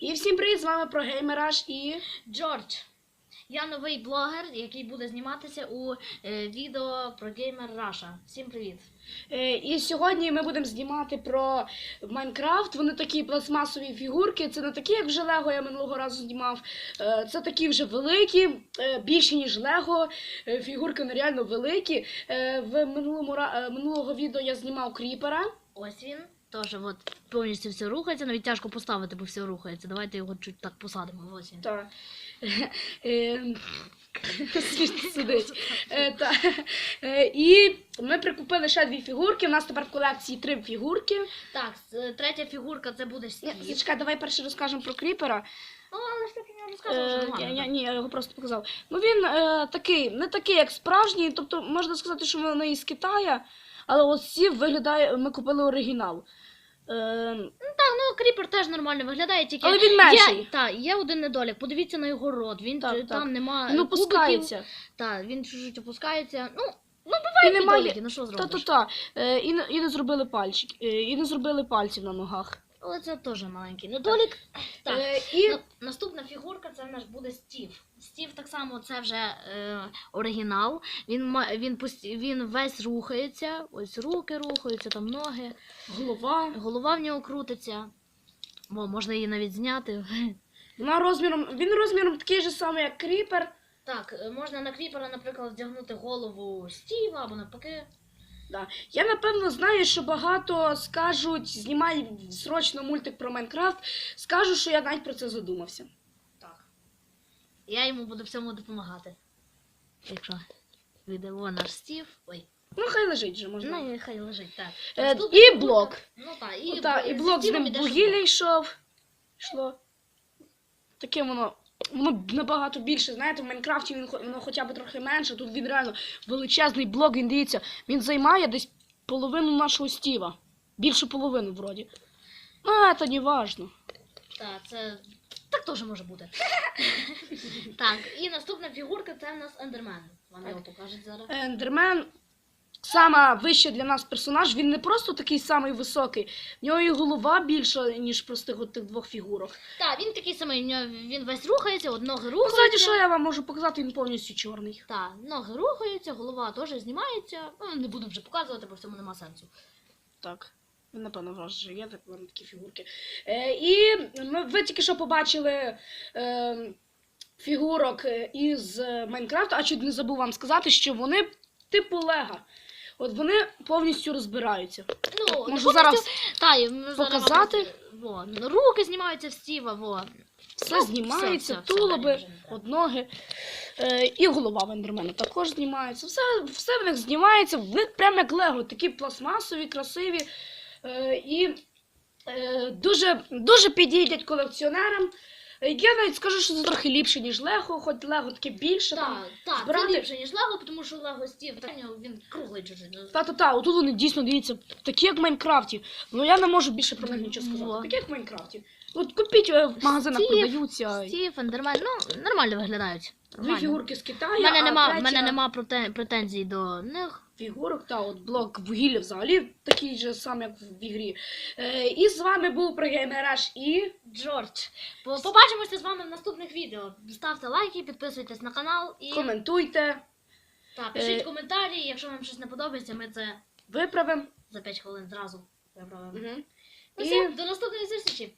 І всім привіт, з вами про Геймераж і. Джордж. Я новий блогер, який буде зніматися у е, відео про Gamer Russia. Всім привіт. Е, І сьогодні ми будемо знімати про Майнкрафт. Вони такі пластмасові фігурки. Це не такі, як вже Лего, я минулого разу знімав. Е, Це такі вже великі, е, більші, ніж Лего. Е, Фігурки нереально великі. Е, В минулому е, минулого відео я знімав кріпера. Ось він. Теж от повністю все рухається, навіть тяжко поставити, бо все рухається. Давайте його чуть так посадимо. Ось він. Та. Е, сидить. Е. Е, І ми прикупили ще дві фігурки. У нас тепер в колекції три фігурки. Так, третя фігурка це буде Ні, Стів. Зачекай, давай перше розкажемо про кріпера. Ну, але ж так не розказував, Е, що я, ні, я його просто показав. Ну він е, такий, не такий, як справжній. Тобто можна сказати, що вони із Китая, але ось ці виглядає, ми купили оригінал. Е, Так, ну кріпер теж нормально виглядає, тільки. але він менший. Є, так, є один недолік. Подивіться на його рот. Він Так, е, так. там немає. Він опускається. Так, він чуть-чуть опускається. Ну, ну І немає- недоліки, ну що зробиш? Та-та-та. Е, і, не- і не зробили пальчик, е, і не зробили пальців на ногах. Але це теж маленький недолік. Так. Е, і На- Наступна фігурка це в нас буде Стів. Само це вже е, оригінал. Він він він весь рухається. Ось руки рухаються, там ноги, голова. голова в нього крутиться. О, можна її навіть зняти. Вона розміром, він розміром такий же самий, як кріпер. Так, е, можна на кріпера, наприклад, вдягнути голову Стіва або навпаки. Да. Я напевно знаю, що багато скажуть, знімай срочно мультик про Майнкрафт. Скажу, що я навіть про це задумався. Я йому буду в цьому допомагати. Якщо вийде О, наш Стів. Ой, Ну, хай лежить вже можна. ну хай лежить, так. Е, і блок. Ну так, і, І, та, і блок з ним вугілля йшов. Йшло. Таке воно. Воно набагато більше. Знаєте, в Майнкрафті він воно хоча б трохи менше. Тут він реально величезний блок, він дивіться, він займає десь половину нашого стіва. Більше половини вроді. Ну, це не важно. Так, це. Так теж може бути. так, і наступна фігурка це в нас Ендермен. Вам його покажуть зараз. Ендермен сама вища для нас персонаж, він не просто такий самий високий, в нього і голова більша, ніж простих от тих двох фігурок. Так, він такий самий, в нього- він весь рухається, от ноги Ну, рухаються. знаєте, що я вам можу показати, він повністю чорний. Так, ноги рухаються, голова теж знімається. Ну, не буду вже показувати, бо в цьому нема сенсу. Так. Він, напевно, у вас вже є так, вам такі фігурки. Е, і ми, ви тільки що побачили е, фігурок е, із Майнкрафта, а чуть не забув вам сказати, що вони типу Лего. От вони повністю розбираються. Ну, не Можу повністю- зараз Та, зараз показати? Во, руки знімаються в Стіва, во. все Ну, знімається, все, все, тулоби, от ноги. Е, і голова в ендермена також знімається. Все, все в них знімається, в них прямо як Лего, такі пластмасові, красиві. Е, і е, дуже, дуже підійдять колекціонерам. Я навіть скажу, що це трохи ліпше, ніж Лего, хоч Лего таке більше. там. Так, так, збирати- це ліпше, ніж Лего, тому що Лего Стів, він круглий чужий. Та-та-та, отут вони дійсно дивіться, такі як в Майнкрафті. Ну я не можу більше про них нічого сказати. Такі як в Майнкрафті. От купіть е, в магазинах Стів, продаються. Стів, Ендермен, ну, нормально виглядають. Дві фігурки з Китаю. У мене нема, в третя- мене нема претензій до них. Фігурок, та от блок вугілля взагалі такий же самий, як в ігрі. Е, і з вами був Прогеймераж і Джордж. Побачимося з вами в наступних відео. Ставте лайки, підписуйтесь на канал і коментуйте, та, пишіть Е, коментарі. Якщо вам щось не подобається, ми це виправимо. за 5 хвилин зразу виправимо. Угу. Ну І- все, до наступної зустрічі.